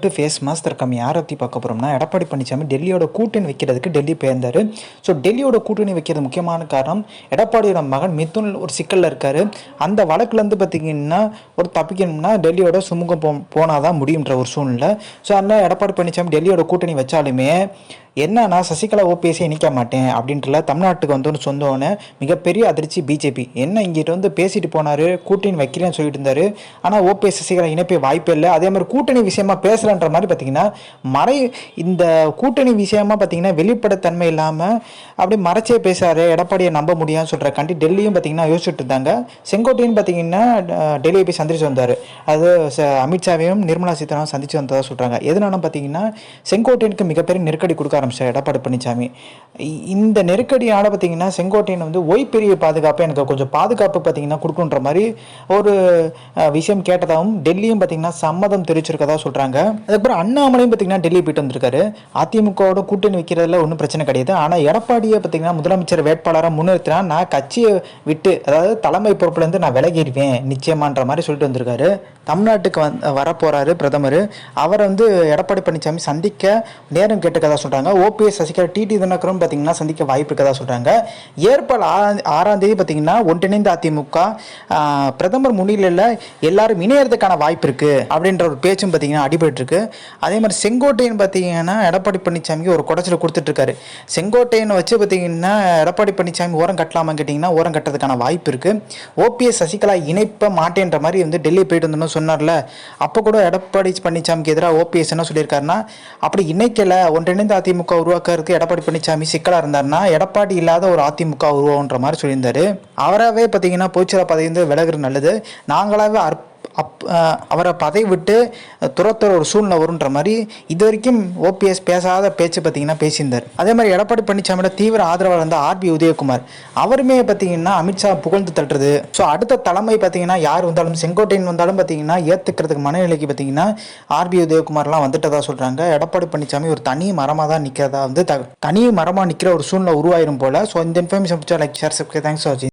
To face master come யாரை பற்றி பார்க்க போகிறோம்னா எடப்பாடி பழனிசாமி டெல்லியோட கூட்டணி வைக்கிறதுக்கு டெல்லி போயிருந்தார். ஸோ டெல்லியோட கூட்டணி வைக்கிறது முக்கியமான காரணம் எடப்பாடியோட மகன் மிதுன் ஒரு சிக்கலில் இருக்கார். அந்த வழக்குலேருந்து பார்த்தீங்கன்னா ஒரு தப்பிக்கணும்னா டெல்லியோட சுமூகம் போ போனால் தான் முடியுன்ற ஒரு சூழ்நிலை. ஸோ அதனால் எடப்பாடி பழனிசாமி டெல்லியோட கூட்டணி வச்சாலுமே என்னன்னா சசிகலா ஓபிஎஸ்ஸே இணைக்க மாட்டேன் அப்படின்றல தமிழ்நாட்டுக்கு வந்து சொந்தோன்னு மிகப்பெரிய அதிர்ச்சி பிஜேபி என்ன இங்கிட்ட வந்து பேசிட்டு போனார் கூட்டணி வைக்கிறேன்னு சொல்லிட்டு இருந்தார். ஆனால் ஓபிஎஸ் சசிகலா இணைப்பே வாய்ப்பே இல்லை. அதே மாதிரி கூட்டணி விஷயமா பேசலன்ற மாதிரி பார்த்தீங்கன்னா மறை இந்த கூட்டணி விஷயமா பார்த்தீங்கன்னா வெளிப்படைத்தன்மை இல்லாமல் அப்படியே மறைச்சே பேசுறாரு. எடப்பாடியை நம்ப முடியாதுன்னு சொல்கிற கண்டி டெல்லியும் பார்த்தீங்கன்னா யோசிச்சுட்டு இருந்தாங்க. செங்கோட்டையும் பார்த்தீங்கன்னா டெல்லியை போய் சந்திச்சு வந்தார். அது ச- அமித்ஷாவையும் நிர்மலா சீதாராமன் சந்திச்சு வந்ததாக சொல்கிறாங்க எதனாலும் பார்த்தீங்கன்னா செங்கோட்டையனுக்கு மிகப்பெரிய நெருக்கடி கொடுக்க ஆரம்பிச்சார். எடப்பாடி பழனிசாமி இந்த நெருக்கடியால் பார்த்தீங்கன்னா செங்கோட்டையன் வந்து ஓய்பிரிவு பாதுகாப்பு எனக்கு கொஞ்சம் பாதுகாப்பு பார்த்தீங்கன்னா கொடுக்குன்ற மாதிரி ஒரு விஷயம் கேட்டதாகவும் டெல்லியும் பார்த்தீங்கன்னா சம்மதம் தெரிவிச்சிருக்கதா சொல்கிறாங்க அதுக்கப்புறம் அண்ணாமலையும் பார்த்தீங்கன்னா டெல்லி போயிட்டு வந்திருக்காரு. அதிமுகவோட கூட்டணி வைக்கிறதுல ஒன்றும் பிரச்சனை கிடையாது. ஆனால் எடப்பாடியை பார்த்தீங்கன்னா முதலமைச்சர் வேட்பாளராக முன்னிறுத்தினா நான் கட்சியை விட்டு அதாவது தலைமை பொறுப்புலேருந்து நான் விலகிடுவேன் நிச்சயமான்ற மாதிரி சொல்லிட்டு வந்திருக்காரு. தமிழ்நாட்டுக்கு வந் வரப்போகிறாரு பிரதமர். அவரை வந்து எடப்பாடி பழனிசாமி சந்திக்க நேரம் கேட்டுக்கதா சொல்கிறாங்க ஓபிஎஸ் சசிகலா டிடி தினகரன் பார்த்தீங்கன்னா சந்திக்க வாய்ப்பு இருக்கதா சொல்கிறாங்க ஏப்ரல் ஆறாம் ஆறாம் தேதி பார்த்தீங்கன்னா ஒன்றிணைந்த அதிமுக பிரதமர் முன்னிலையில் எல்லாரும் இணையறதுக்கான வாய்ப்பு இருக்குது அப்படின்ற ஒரு பேச்சும் பார்த்தீங்கன்னா அடிபட்டுருக்கு. அதே மாதிரி செங்கோட்டையன் பார்த்தீங்கன்னா எடப்பாடி பழனிசாமிக்கு ஒரு குடைச்சல் கொடுத்துட்ருக்காரு. செங்கோட்டையனை வச்சு பார்த்தீங்கன்னா எடப்பாடி பழனிசாமி ஓரம் கட்டலாமான்னு கேட்டிங்கன்னா ஓரம் கட்டுறதுக்கான வாய்ப்பு இருக்குது ஓபிஎஸ் சசிகலா இணைப்ப மாட்டேன்ற மாதிரி வந்து டெல்லி போயிட்டு வந்தோம்னு சொன்னார்ல. அப்போ கூட எடப்பாடி பழனிசாமிக்கு எதிராக ஓபிஎஸ் என்ன சொல்லியிருக்காருன்னா அப்படி இணைக்கலை ஒன்றிணைந்த அதிமுக உருவாக்குறதுக்கு எடப்பாடி பழனிசாமி சிக்கலாக இருந்தார்னா எடப்பாடி இல்லாத ஒரு அதிமுக உருவாகுன்ற மாதிரி சொல்லியிருந்தாரு. அவராகவே பார்த்தீங்கன்னா போச்சுரா பதவி வந்து விலகுறது நல்லது. நாங்களாவே அற்ப அப் அவரை பதவி விட்டு துரத்துற ஒரு சூழ்நிலை வருன்ற மாதிரி இது வரைக்கும் ஓபிஎஸ் பேசாத பேச்சு பார்த்தீங்கன்னா பேசியிருந்தார். அதே மாதிரி எடப்பாடி பழனிசாமியோட தீவிர ஆதரவாளர் இருந்த ஆர்பி உதயகுமார். அவருமே பார்த்தீங்கன்னா அமித்ஷா புகழ்ந்து தட்டுறது ஸோ அடுத்த தலைமை பார்த்தீங்கன்னா யார் வந்தாலும் செங்கோட்டையன் வந்தாலும் பார்த்தீங்கன்னா ஏற்றுக்கிறதுக்கு மனநிலைக்கு பார்த்தீங்கன்னா ஆர்பி உதயகுமார்லாம் வந்துட்டதா சொல்கிறாங்க எடப்பாடி பழனிசாமி ஒரு தனி மரமாக தான் நிற்கிறதா வந்து தனி மரமாக நிற்கிற ஒரு சூழ்நிலை உருவாயிரும் போல். ஸோ இந்த இன்ஃபர்மேஷன் பிடிச்சா like share subscribe thanks for வாட்சிங்